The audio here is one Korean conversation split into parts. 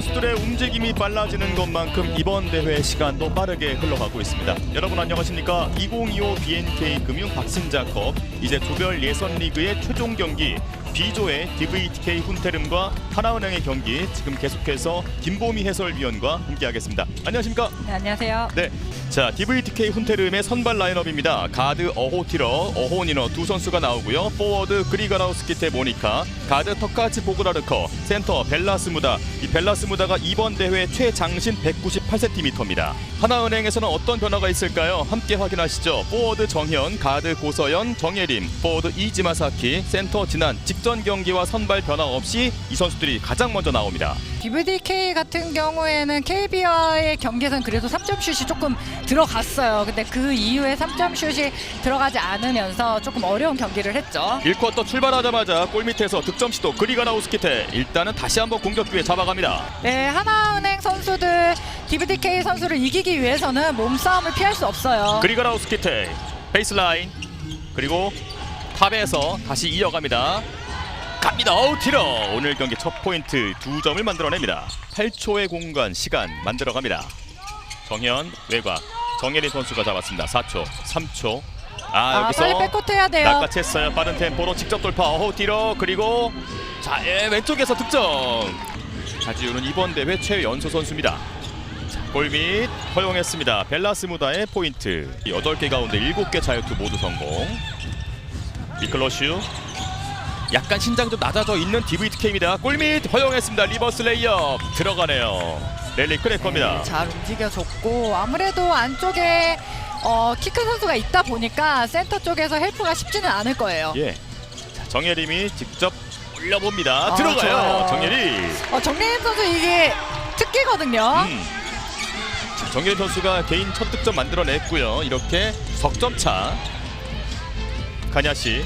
선수들의 움직임이 빨라지는 것만큼 이번 대회 시간도 빠르게 흘러가고 있습니다. 여러분 안녕하십니까? 2025 BNK 금융 박신자컵 이제 조별 예선 리그의 최종 경기 B조의 DVTK 훈테름과 하나은행의 경기 지금 계속해서 김보미 해설위원과 함께하겠습니다. 안녕하십니까? 네, 안녕하세요. 네. 자, DVTK 훈테름의 선발 라인업입니다. 가드 어호 티러, 어호 니너 두 선수가 나오고요. 포워드 그리가라우스키테 모니카, 가드 터카치 보그라르커, 센터 벨라스무다. 이 벨라스무다가 이번 대회 최장신 198cm입니다. 하나은행에서는 어떤 변화가 있을까요? 함께 확인하시죠. 포워드 정현, 가드 고서연, 정예림, 포워드 이지마사키, 센터 진한 직전 경기와 선발 변화 없이 이 선수들이 가장 먼저 나옵니다. BVDK 같은 경우에는 KB와의 경기에서는 그래도 3점 슛이 조금 들어갔어요. 근데 그 이후에 3점 슛이 들어가지 않으면서 조금 어려운 경기를 했죠. 1쿼터 출발하자마자 골 밑에서 득점 시도 그리가나우스키테 일단은 다시 한번 공격 기회 잡아갑니다. 네, 하나은행 선수들 BVDK 선수를 이기기 위해서는 몸싸움을 피할 수 없어요. 그리가나우스키테 베이스라인 그리고 탑에서 다시 이어갑니다. 갑니다. 어우 티러 오늘 경기 첫 포인트 두 점을 만들어냅니다. 8초의 공간 시간 만들어갑니다. 정현 외곽 정현희 선수가 잡았습니다. 4초 3초 아, 아, 여기서 빨리 백코트 해야 돼요. 낚아챘어요. 빠른 템포로 직접 돌파. 어호 뒤로 그리고 자 예, 왼쪽에서 득점. 자지우는 이번 대회 최연소 선수입니다. 자, 골밑 허용했습니다. 벨라스무다의 포인트. 8개 가운데 7개 자유투 모두 성공. 미클러슈 약간 신장 좀 낮아져 있는 DVTK입니다. 골밑 허용했습니다. 리버스 레이업 들어가네요. 랠리 크래커입니다. 잘 움직여줬고 아무래도 안쪽에 어, 키큰 선수가 있다 보니까 센터 쪽에서 헬프가 쉽지는 않을 거예요. 예. 자, 정예림이 직접 올려봅니다. 아, 들어가요. 좋아요. 정예림. 어, 정예림 선수 이게 특기거든요. 음. 자, 정예림 선수가 개인 첫 득점 만들어냈고요. 이렇게 석점 차. 가냐시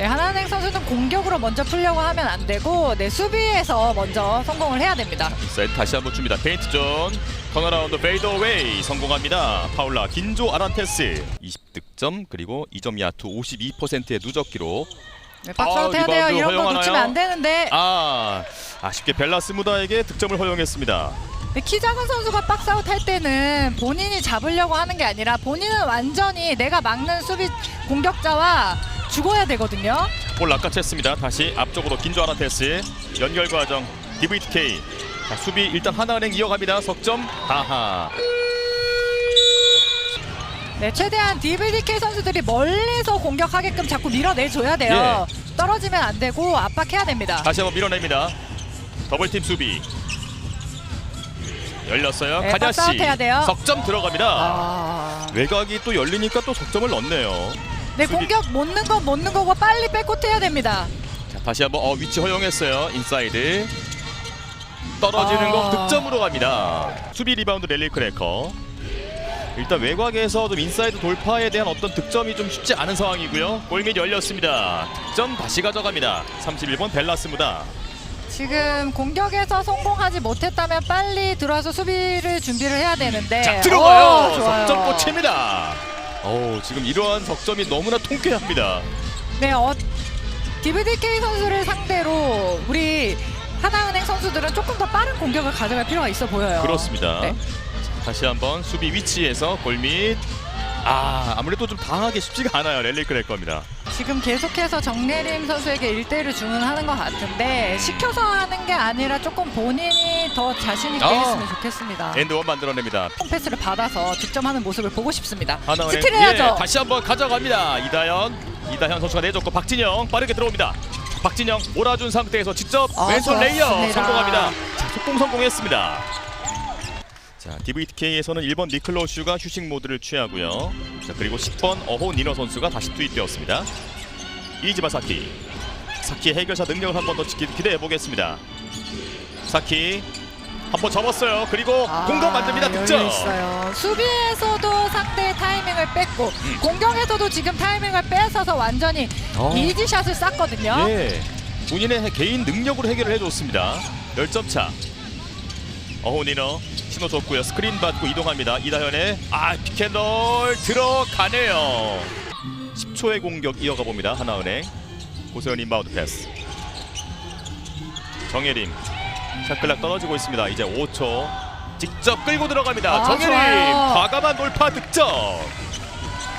네, 하나은행 선수는 공격으로 먼저 풀려고 하면 안 되고 네, 수비에서 먼저 성공을 해야 됩니다. 셋 다시 한번 줍니다. 페인트 존 턴어라운드 페이더웨이 성공합니다. 파울라 긴조 아란테스 20득점 그리고 2점 야투 52%의 누적 기록. 네, 박스아웃 해야 돼요. 리바운드 이런 거 허용하나요? 놓치면 안 되는데 아 아쉽게 벨라스 무다에게 득점을 허용했습니다. 네, 키 작은 선수가 박스아웃 할 때는 본인이 잡으려고 하는 게 아니라 본인은 완전히 내가 막는 수비 공격자와 죽어야 되거든요. 볼 낚아챘습니다. 다시 앞쪽으로 긴조 아란테스 연결 과정 DVTK 자, 수비 일단 하나은행 이어갑니다. 석점 하하. 네, 최대한 DVDK 선수들이 멀리서 공격하게끔 자꾸 밀어내줘야 돼요. 떨어지면 안 되고 압박해야 됩니다. 다시 한번 밀어냅니다. 더블팀 수비. 열렸어요. 네, 가냐씨 박스아웃 해야 돼요. 석점 들어갑니다. 아... 외곽이 또 열리니까 또 석점을 넣네요. 네, 수비- 공격 못 넣는 건못 넣는 거고 빨리 백코트 해야 됩니다. 자, 다시 한번 어, 위치 허용했어요. 인사이드. 떨어지는 아. 거 득점으로 갑니다. 수비 리바운드 랠리 크래커. 일단 외곽에서 좀 인사이드 돌파에 대한 어떤 득점이 좀 쉽지 않은 상황이고요. 골밑 열렸습니다. 득점 다시 가져갑니다. 31번 벨라스무다. 지금 공격에서 성공하지 못했다면 빨리 들어와서 수비를 준비를 해야 되는데 자 들어가요. 어, 좋아요. 석점 꽂힙니다. 오 지금 이러한 석점이 너무나 통쾌합니다. 네, 어, DVDK 선수를 상대로 우리 하나은행 선수들은 조금 더 빠른 공격을 가져갈 필요가 있어 보여요. 그렇습니다. 네. 다시 한번 수비 위치에서 골밑. 아 아무래도 좀 당하기 쉽지가 않아요. 랠리 크랙 겁니다. 지금 계속해서 정예림 선수에게 일대일을 주문하는 것 같은데 시켜서 하는 게 아니라 조금 본인이 더 자신 있게 아. 했으면 좋겠습니다. 엔드원 만들어냅니다. 패스를 받아서 득점하는 모습을 보고 싶습니다. 하나은행 스틸 해야죠. 예, 다시 한번 가져갑니다. 이다현 이다현 선수가 내줬고 박진영 빠르게 들어옵니다. 박진영 몰아준 상태에서 직접 아, 왼손 레이어 좋았습니다. 성공합니다. 자, 속공 성공했습니다. 자, DVTK에서는 1번 미클로슈가 휴식 모드를 취하고요. 자, 그리고 10번 어호 니너 선수가 다시 투입되었습니다. 이지마 사키. 사키의 해결사 능력을 한 번 더 기대해 보겠습니다. 사키 한번 접었어요. 그리고 아, 공간 만듭니다. 득점. 있어요. 수비에서도 상대의 타이밍을 뺐고 음. 공격에서도 지금 타이밍을 뺏어서 완전히 어. 이지샷을 쐈거든요. 예, 본인의 개인 능력으로 해결을 해줬습니다. 10점 차. 어호니너 신호 줬고요. 스크린 받고 이동합니다. 이다현의 아 피켓롤 들어가네요. 10초의 공격 이어가 봅니다. 하나은행 고세현 인바운드 패스. 정예림 샤클락 떨어지고 있습니다. 이제 5초. 직접 끌고 들어갑니다. 아, 정혜림 좋아요. 과감한 돌파 득점.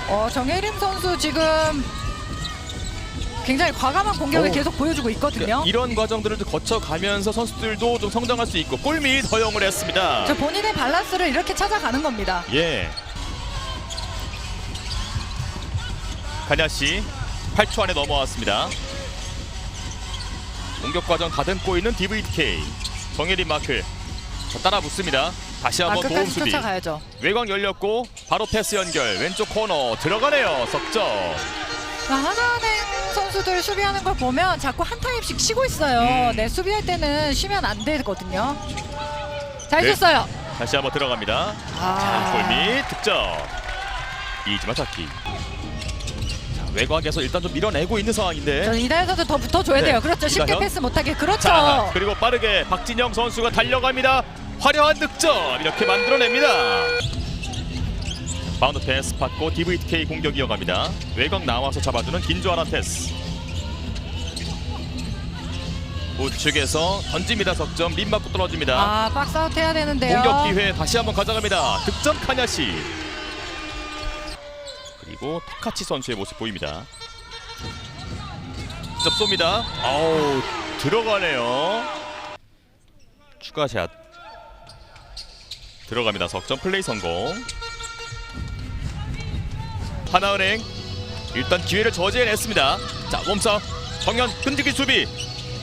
어, 정혜림 선수 지금 굉장히 과감한 공격을 오. 계속 보여주고 있거든요. 이런 과정들을 거쳐가면서 선수들도 좀 성장할 수 있고 골밑 허용을 했습니다. 저 본인의 밸런스를 이렇게 찾아가는 겁니다. 예. 가냐 씨 8초 안에 넘어왔습니다. 공격 과정 다듬고 있는 DVDK 정혜린 마크 자, 따라 붙습니다. 다시 아, 한번 도움 끝까지 수비. 쫓아가야죠. 외곽 열렸고 바로 패스 연결 왼쪽 코너 들어가네요. 석점. 아, 하나은행 선수들 수비하는 걸 보면 자꾸 한 타임씩 쉬고 있어요. 음. 네, 수비할 때는 쉬면 안 되거든요. 잘 네. 줬어요. 다시 한번 들어갑니다. 아, 골밑 득점. 이지마 찾기. 자, 외곽에서 일단 좀 밀어내고 있는 상황인데. 이다현 선수 더 붙어줘야 네. 돼요. 그렇죠. 쉽게 이다현? 패스 못하게. 그렇죠. 자 그리고 빠르게 박진영 선수가 달려갑니다. 화려한 득점 이렇게 만들어냅니다. 바운드 패스 받고 DVTK 공격 이어갑니다. 외곽 나와서 잡아주는 긴조하나 패스. 우측에서 던집니다 석점 림 맞고 떨어집니다. 아, 박스아웃 해야 되는데요. 공격 기회 다시 한번 가져갑니다. 득점 카냐시. 그리고 타카치 선수의 모습 보입니다. 직접 쏩니다. 아우 들어가네요. 추가샷 들어갑니다. 석점 플레이 성공. 하나은행 일단 기회를 저지해냈습니다. 자 몸싸움 정현 끈질긴 수비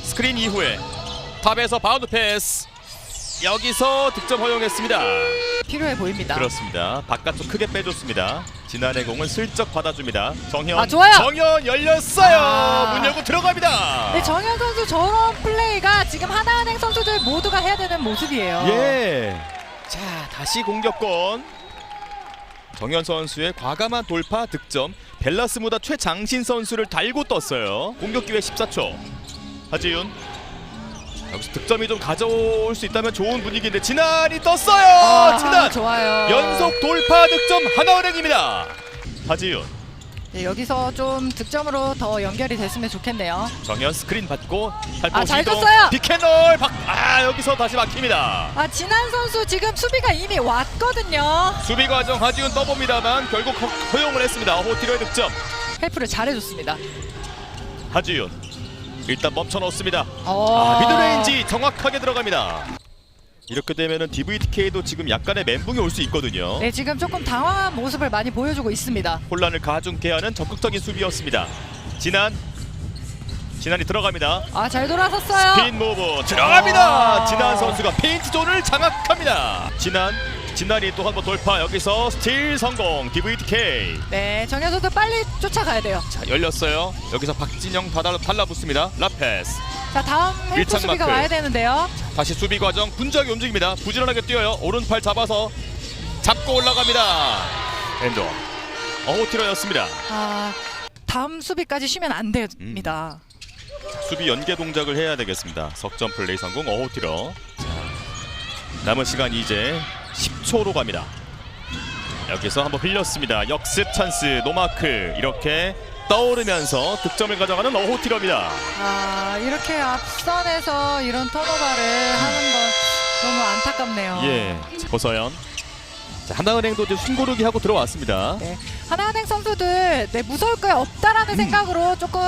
스크린 이후에 탑에서 바운드 패스 여기서 득점 허용했습니다. 필요해 보입니다. 그렇습니다. 바깥쪽 크게 빼줬습니다. 지난해 공을 슬쩍 받아줍니다. 정현. 아, 좋아요. 정현 열렸어요. 아. 문 열고 들어갑니다. 네, 정현 선수 저런 플레이가 지금 하나은행 선수들 모두가 해야 되는 모습이에요. 예. 자 다시 공격권. 정현 선수의 과감한 돌파 득점. 벨라스무다 최장신 선수를 달고 떴어요. 공격 기회 14초. 하지윤. 여기서 득점이 좀 가져올 수 있다면 좋은 분위기인데 진한이 떴어요. 아, 진한. 좋아요. 연속 돌파 득점 하나은행입니다. 하지윤 네, 여기서 좀 득점으로 더 연결이 됐으면 좋겠네요. 정현 스크린 받고 아, 잘 시도. 줬어요. 피켓널 박. 아 여기서 다시 막힙니다. 아, 진한 선수 지금 수비가 이미 왔거든요. 수비 과정 하지훈 떠봅니다만 결국 허, 허용을 했습니다. 호티로의 득점. 헬프를 잘해줬습니다. 하지윤 일단 멈춰 놓습니다. 어... 아, 미드레인지 정확하게 들어갑니다. 이렇게 되면은 DVTK도 지금 약간의 멘붕이 올 수 있거든요. 네, 지금 조금 당황한 모습을 많이 보여주고 있습니다. 혼란을 가중케 하는 적극적인 수비였습니다. 진한 진한이 들어갑니다. 아, 잘 돌아섰어요. 스핀 무브 들어갑니다. 아. 진한 선수가 페인트 존을 장악합니다. 진한 진한이 또한 번 돌파 여기서 스틸 성공 DVTK 네, 정현 선수 빨리 쫓아가야 돼요. 자 열렸어요. 여기서 박진영 달라, 달라붙습니다. 라페스 자, 다음 헬프 밀착 수비가 마크. 와야 되는데요. 다시 수비 과정 분주하게 움직입니다. 부지런하게 뛰어요. 오른팔 잡아서 잡고 올라갑니다. 엔도 어호티러였습니다. 아, 다음 수비까지 쉬면 안 됩니다. 수비 연계 동작을 해야 되겠습니다. 석점 플레이 성공 어호티러. 자, 남은 시간 이제 10초로 갑니다. 여기서 한번 흘렸습니다. 역습 찬스 노마크 이렇게 떠오르면서 득점을 가져가는 어호티러입니다. 아, 이렇게 앞선에서 이런 턴오버를 하는 건 너무 안타깝네요. 예, 자, 고서연. 자, 하나은행도 이제 숨고르기 하고 들어왔습니다. 네. 하나은행 선수들 네, 무서울 거 없다라는 음. 생각으로 조금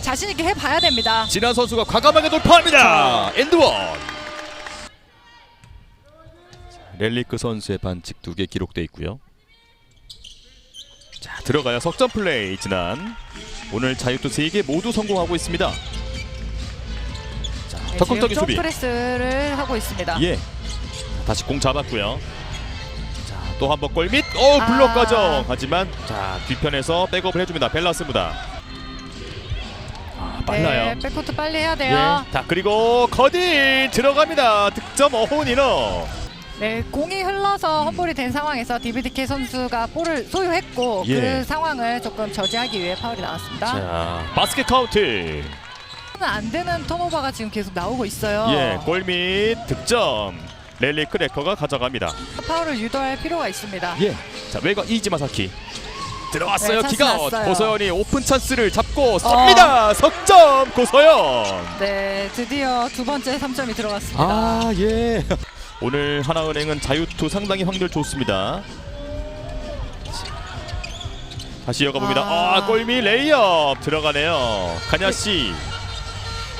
자신 있게 해봐야 됩니다. 진한 선수가 과감하게 돌파합니다. 엔드원. 렐리크 선수의 반칙 두 개 기록돼 있고요. 자 들어가요 석점 플레이 진한. 오늘 자유투 세 개 모두 성공하고 있습니다. 자 네, 적극적인 지금 수비. 프레스를 하고 있습니다. 예. 다시 공 잡았고요. 자 또 한 번 골밑. 어 블록 아. 과정. 하지만 자 뒤편에서 백업을 해 줍니다. 벨라스무다. 아 빨라요. 네, 백코트 빨리 해야 돼요. 예. 자 그리고 커딘 들어갑니다. 득점 어호니너. 네, 공이 흘러서 헛볼이 된 상황에서 DBDK 선수가 볼을 소유했고 예. 그 상황을 조금 저지하기 위해 파울이 나왔습니다. 자 바스켓 카운트. 안 되는 턴오버가 지금 계속 나오고 있어요. 예 골밑 득점. 렐리 크래커가 가져갑니다. 파울을 유도할 필요가 있습니다. 예. 자 외곽 이지마사키. 들어갔어요. 네, 찬스 기가웃. 났어요. 고서연이 오픈 찬스를 잡고 쏩니다. 석점 고서연. 네, 드디어 두 번째 3점이 들어갔습니다. 아 예. 오늘 하나은행은 자유투 상당히 확률 좋습니다. 다시 이어가 봅니다. 아, 아. 골미 레이업 들어가네요. 가냐 씨.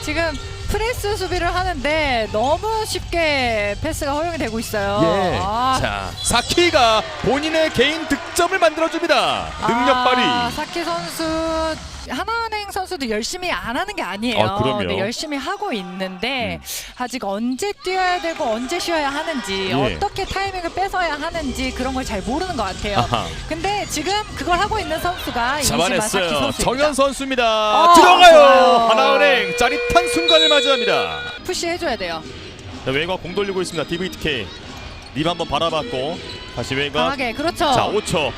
지금 프레스 수비를 하는데 너무 쉽게 패스가 허용이 되고 있어요. 예. 아, 자, 사키가 본인의 개인 득점을 만들어줍니다. 능력 아, 발휘. 사키 선수 하나은행 선수도 열심히 안 하는 게 아니에요. 아, 그럼요. 음. 네, 열심히 하고 있는데 아직 언제 뛰어야 되고 언제 쉬어야 하는지 예. 어떻게 타이밍을 뺏어야 하는지 그런 걸 잘 모르는 것 같아요. 아하. 근데 지금 그걸 하고 있는 선수가 이시마 사키 잡아냈어요. 선수입니다. 정현 선수입니다. 어, 들어가요. 좋아요. 하나은행 짜릿한 순간을 맞이합니다. 푸시 해줘야 돼요. 자, 외곽 공 돌리고 있습니다. DVTK. 립 한번 바라봤고 다시 외곽. 강하게 그렇죠. 자, 5초.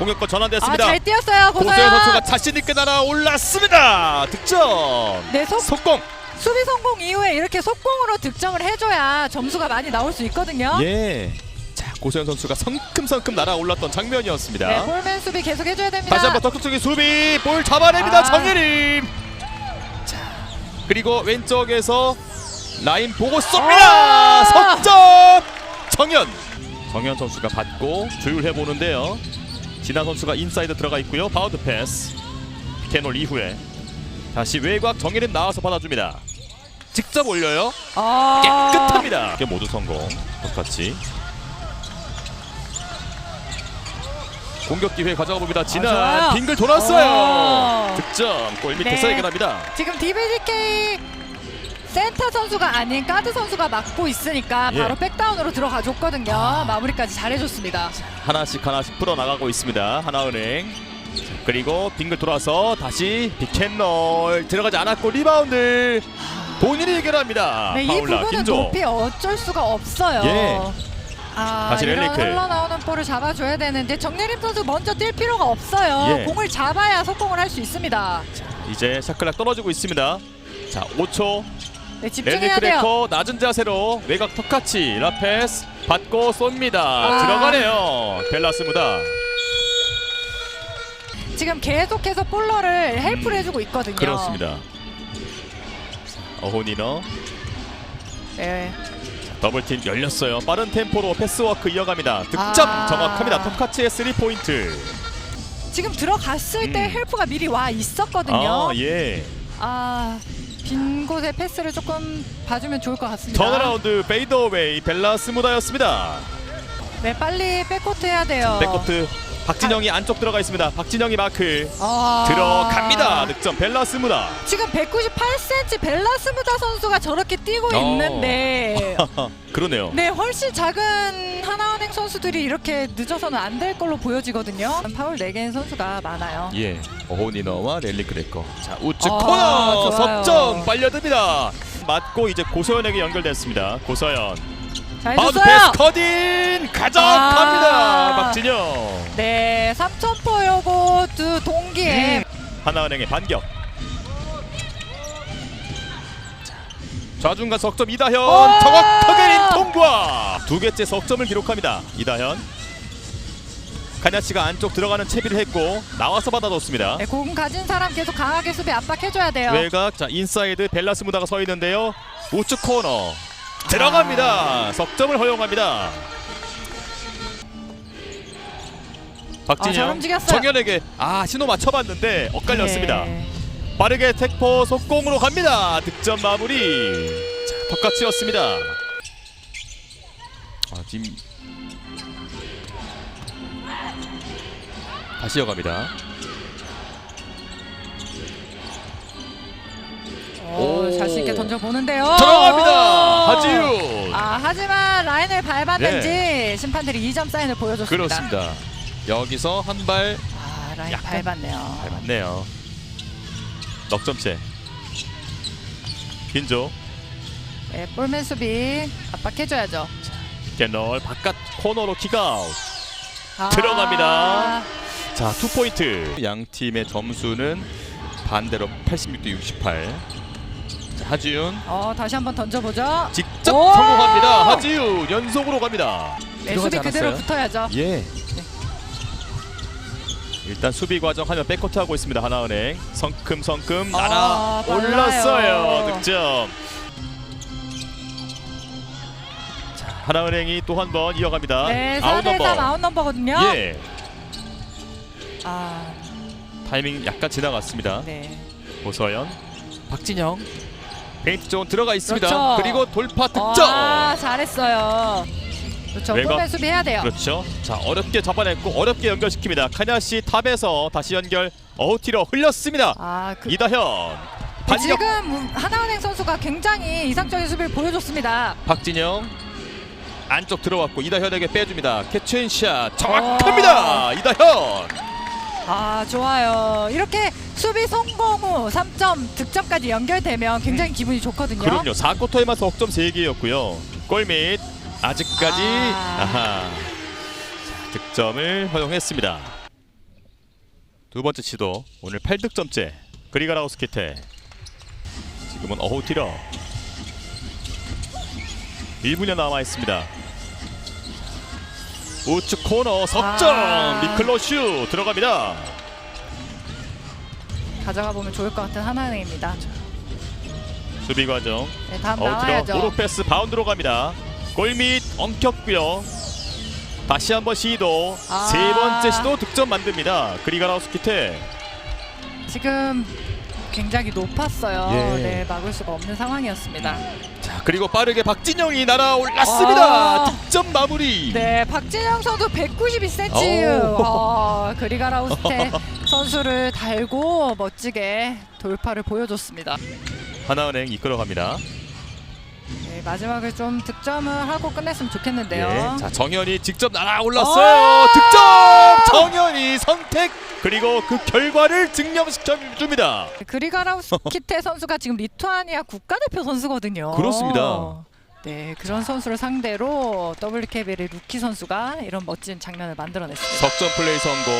공격권 전환됐습니다. 아 잘 뛰었어요 고세현 고서연. 선수가 자신 있게 날아 올랐습니다. 득점. 네, 속 속공. 수비 성공 이후에 이렇게 속공으로 득점을 해줘야 점수가 많이 나올 수 있거든요. 예. 자, 고세현 선수가 성큼성큼 날아 올랐던 장면이었습니다. 네, 볼맨 수비 계속 해줘야 됩니다. 다시 한번 적극적인 수비 볼 잡아냅니다 아. 정예림 자 그리고 왼쪽에서 라인 보고 쏩니다 아. 석점 정현 정현 선수가 받고 조율해 보는데요 진아 선수가 인사이드 들어가 있고요. 바운드 패스. 피켓놀 이후에 다시 외곽 정예림 나와서 받아줍니다. 직접 올려요. 아. 깨끗합니다. 이게 모두 성공. 똑같이. 공격 기회 가져가 봅니다. 진아 좋아요. 빙글 돌았어요. 어. 득점 골 밑에서 네. 해결합니다. 지금 DBDK 센터 선수가 아닌 가드 선수가 막고 있으니까 예. 바로 백다운으로 들어가 줬거든요. 마무리까지 잘해줬습니다. 하나씩 하나씩 풀어나가고 있습니다 하나은행 자, 그리고 빙글 돌아서 다시 빅캔널 들어가지 않았고 리바운드 본인이 해결합니다 네, 이 파울라 부분은 김조 높이 어쩔 수가 없어요. 예. 아, 다시 이런 렐리크. 흘러나오는 볼을 잡아줘야 되는데 정예림 선수 먼저 뛸 필요가 없어요. 예. 공을 잡아야 속공을 할 수 있습니다. 이제 샤클락 떨어지고 있습니다 자 5초 네, 집중해야 돼요. 크래커 낮은 자세로 외곽 턱같이 라페스 받고 쏩니다 아. 들어가네요 벨라스 무다 지금 계속해서 볼러를 헬프를 해주고 있거든요. 그렇습니다 어호니너 네. 더블팀 열렸어요 빠른 템포로 패스워크 이어갑니다 득점 아. 정확합니다 톡카치의 3포인트 지금 들어갔을 때 음. 헬프가 미리 와 있었거든요. 아, 예. 아, 빈 곳에 패스를 조금 봐주면 좋을 것 같습니다. 턴어라운드 페이더웨이 벨라 스 무다였습니다 네, 빨리 백코트 해야 돼요. 백코트 박진영이 안쪽 들어가 있습니다 박진영이 마크 아. 들어갑니다 득점 벨라스 무다 지금 198cm 벨라스무다 선수가 저렇게 뛰고 어. 있는데 그러네요 네 훨씬 작은 하나은행 선수들이 이렇게 늦어서는 안 될 걸로 보여지거든요. 파울 4개인 선수가 많아요. 예, 어호니너와 랠리 크래커. 자 우측 아, 코너 좋아요. 석점 빨려듭니다. 맞고 이제 고서연에게 연결됐습니다. 고서연 잘 바운드 줬어요. 패스 커딘 가져갑니다. 아. 박진영 네, 3점포 요거 두 동기에 음. 하나은행의 반격. 자, 좌중간 석점 이다현 오! 정확하게 린 통과 두 개째 석점을 기록합니다. 이다현 카냐치가 안쪽 들어가는 채비를 했고 나와서 받아줬습니다. 네, 공 가진 사람 계속 강하게 수비 압박해줘야 돼요. 외곽 자 인사이드 벨라스 무다가 서 있는데요 우측 코너 들어갑니다 아. 석점을 허용합니다 아, 잘 박진영 움직였어요. 정현에게 아 신호 맞춰봤는데 엇갈렸습니다 네. 빠르게 택포 속공으로 갑니다 득점 마무리 자 턱같이였습니다 아 지금 다시 이어갑니다 오, 오. 자신 있게 던져 보는데요. 들어갑니다 하지윤 아, 하지만 라인을 밟았는지 심판들이 2점 사인을 보여줬습니다. 네. 그렇습니다 여기서 한 발 아, 라인 약간 밟았네요. 닮았네요. 넉점째. 빈조 네, 볼맨 수비 압박해줘야죠. 겟널 바깥 코너로 킥아웃. 아, 들어갑니다. 자, 투 포인트. 양 팀의 점수는 반대로 86 대 68. 자, 하지윤 어, 다시 한번 던져보죠. 직접 오! 성공합니다. 하지윤 연속으로 갑니다. 네, 들어가지 수비 그대로 않았어요? 붙어야죠. 예. 일단 수비 과정 하면 백코트 하고 있습니다. 하나은행 성큼성큼 아, 날아 빨라요. 올랐어요. 득점. 자, 하나은행이 또 한 번 이어갑니다. 네, 아웃 4대3 넘버. 아웃 넘버거든요. 예. 아, 타이밍 약간 지나갔습니다. 네. 고서연, 박진영. 페인트 존 들어가 있습니다. 그렇죠. 그리고 돌파 득점. 아, 잘했어요. 그렇죠. 외곽. 포맨 수비해야 돼요. 그렇죠. 자 어렵게 잡아냈고 어렵게 연결시킵니다. 카냐시 탑에서 다시 연결 어우티로 흘렸습니다. 아, 그 이다현 반격 지금 하나은행 선수가 굉장히 이상적인 수비를 보여줬습니다. 박진영 안쪽 들어왔고 이다현에게 빼줍니다. 캐치앤샷 정확합니다. 이다현 아, 좋아요. 이렇게 수비 성공 후 3점 득점까지 연결되면 굉장히 기분이 좋거든요. 그럼요. 4쿼터에만 석점 3개였고요. 골밑 아직까지 아. 아하 자, 득점을 허용했습니다. 두 번째 시도 오늘 8득점째 그리가라우스키테 지금은 어호티러 1분여 남아 있습니다. 우측 코너 석점 아. 미클로 슈 들어갑니다. 가져가 보면 좋을 것 같은 하나은행입니다. 수비 과정 네, 다음 나와야죠. 오로 패스 바운드로 갑니다. 골밑 엉켰고요. 다시 한번 시도 아. 세 번째 시도 득점 만듭니다. 그리가라우스 키테 지금 굉장히 높았어요. 예. 네, 막을 수가 없는 상황이었습니다. 자 그리고 빠르게 박진영이 날아올랐습니다. 아. 득점 마무리. 네, 박진영 선수 192cm. 오. 어, 그리가라우스테 선수를 달고 멋지게 돌파를 보여줬습니다. 하나은행 이끌어갑니다. 네, 마지막에 좀 득점을 하고 끝냈으면 좋겠는데요. 예. 자 정현이 직접 날아 올랐어요. 어. 득점 정현이 선택 그리고 그 결과를 증명시켜 줍니다. 그리가라우스키테 선수가 지금 리투아니아 국가대표 선수거든요. 그렇습니다. 네, 그런 선수를 상대로 WKBL의 루키 선수가 이런 멋진 장면을 만들어냈습니다. 석점 플레이 성공.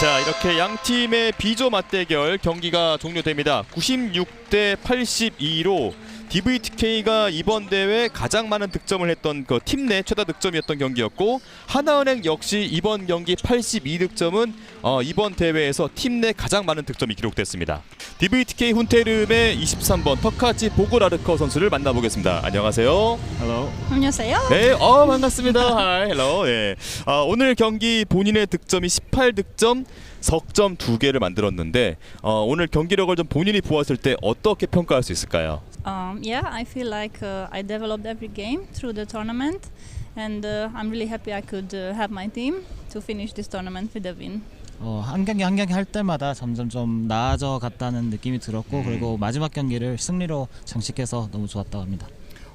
자 이렇게 양 팀의 비조 맞대결 경기가 종료됩니다. 96 대 82로 DVTK가 이번 대회 가장 많은 득점을 했던 그 팀 내 최다 득점이었던 경기였고 하나은행 역시 이번 경기 82득점은 어, 이번 대회에서 팀 내 가장 많은 득점이 기록됐습니다. DVTK 훈테름의 23번 터카치 보고라르커 선수를 만나보겠습니다. 안녕하세요. Hello. 안녕하세요. 네, 어 반갑습니다. 하이, 헬로. 네. 아, 오늘 경기 본인의 득점이 18득점, 석점 두 개를 만들었는데 어, 오늘 경기력을 좀 본인이 보았을 때 어떻게 평가할 수 있을까요? Um, yeah, I feel like uh, I developed every game through the tournament, and uh, I'm really happy I could uh, have my team to finish this tournament with a win. 어, 한 경기 한 경기 할 때마다 점점 좀 나아져 갔다는 느낌이 들었고 음. 그리고 마지막 경기를 승리로 장식해서 너무 좋았다고 합니다.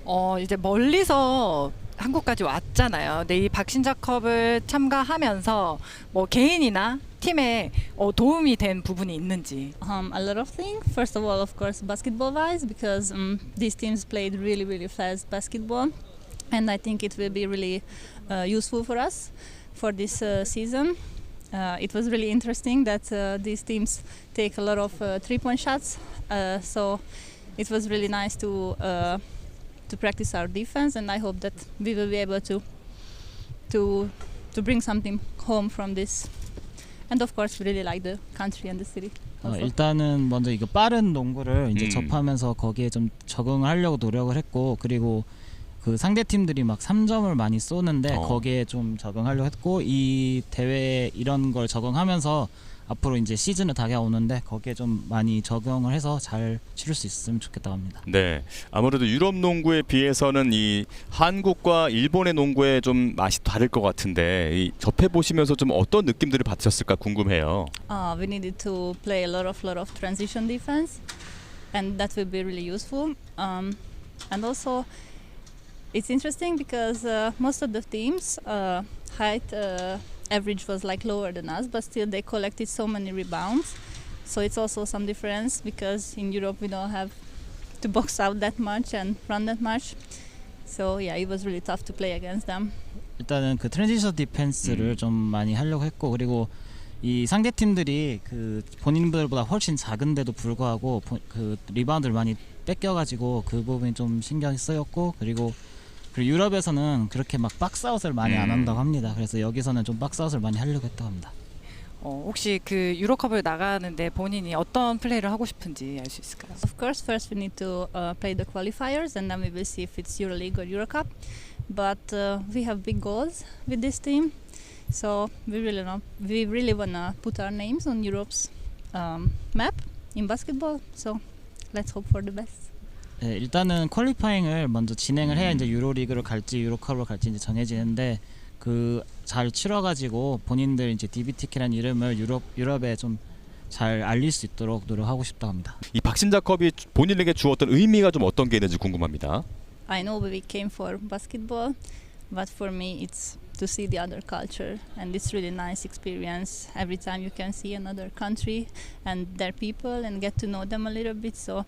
어, 이제 멀리서 한국까지 왔잖아요. 근데 이 박신자컵을 참가하면서 뭐 개인이나 팀에 어, 도움이 된 부분이 있는지. Um, a lot of things. First of all, of course, basketball-wise, because um, these teams played really, really fast basketball, and I think it will be really uh, useful for us for this uh, season. Uh, it was really interesting that uh, these teams take a lot of uh, three-point shots, uh, so it was really nice to uh, to practice our defense, and I hope that we will be able to to to bring something home from this. And of course, really like the country and the city. 어, also. 일단은 먼저 이거 빠른 농구를 이제 음. 접하면서 거기에 좀 적응하려고 노력을 했고 그리고 그 상대 팀들이 막 3점을 많이 쏘는데 어. 거기에 좀 적응하려고 했고 이 대회 이런 걸 적응하면서 앞으로 이제 시즌을 다가오는데 거기에 좀 많이 적응을 해서 잘 치를 수 있으면 좋겠다고 합니다. 네, 아무래도 유럽 농구에 비해서는 이 한국과 일본의 농구의 좀 맛이 다를 것 같은데 이 접해 보시면서 좀 어떤 느낌들을 받으셨을까 궁금해요. Uh, we needed to play a lot of lot of transition defense, and that will be really useful. Um, and also, it's interesting because uh, most of the teams' uh, height uh, average was like lower than us, but still they collected so many rebounds. So it's also some difference because in Europe we don't have to box out that much and run that much. So yeah, it was really tough to play against them. 일단은 그 트랜지션 디펜스를 음. 좀 많이 하려고 했고 그리고 이 상대 팀들이 그 본인들보다 훨씬 작은데도 불구하고 보- 그 리바운드를 많이 뺏겨가지고 그 부분이 좀 신경이 쓰였고 그리고 그리고 유럽에서는 그렇게 막 박스아웃을 많이 안 음. 한다고 합니다. 그래서 여기서는 좀 박스아웃을 많이 하려고 했다고 합니다. 어, 혹시 그 유로컵을 나가는데 본인이 어떤 플레이를 하고 싶은지 알 수 있을까요? Of course, first we need to uh, play the qualifiers, and then we will see if it's EuroLeague or EuroCup. But uh, we have big goals with this team, so we really not, we really wanna put our names on Europe's um, map in basketball. So let's hope for the best. 네, 일단은 퀄리파잉을 먼저 진행을 해야 이제 유로리그로 갈지 유로컵으로 갈지 이제 정해지는데 그 잘 치러가지고 본인들 이제 DBTK라는 이름을 유럽 유럽에 좀 잘 알릴 수 있도록 노력하고 싶다고 합니다. 이 박신자컵이 본인에게 주었던 의미가 좀 어떤 게 있는지 궁금합니다. I know we came for basketball, but for me it's to see the other culture, and it's really nice experience. Every time you can see another country and their people and get to know them a little bit. So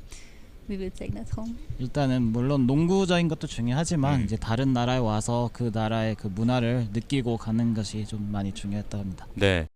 we will take that home. 일단은 물론 농구적인 것도 중요하지만 음. 이제 다른 나라에 와서 그 나라의 그 문화를 느끼고 가는 것이 좀 많이 중요했다고 합니다. 네.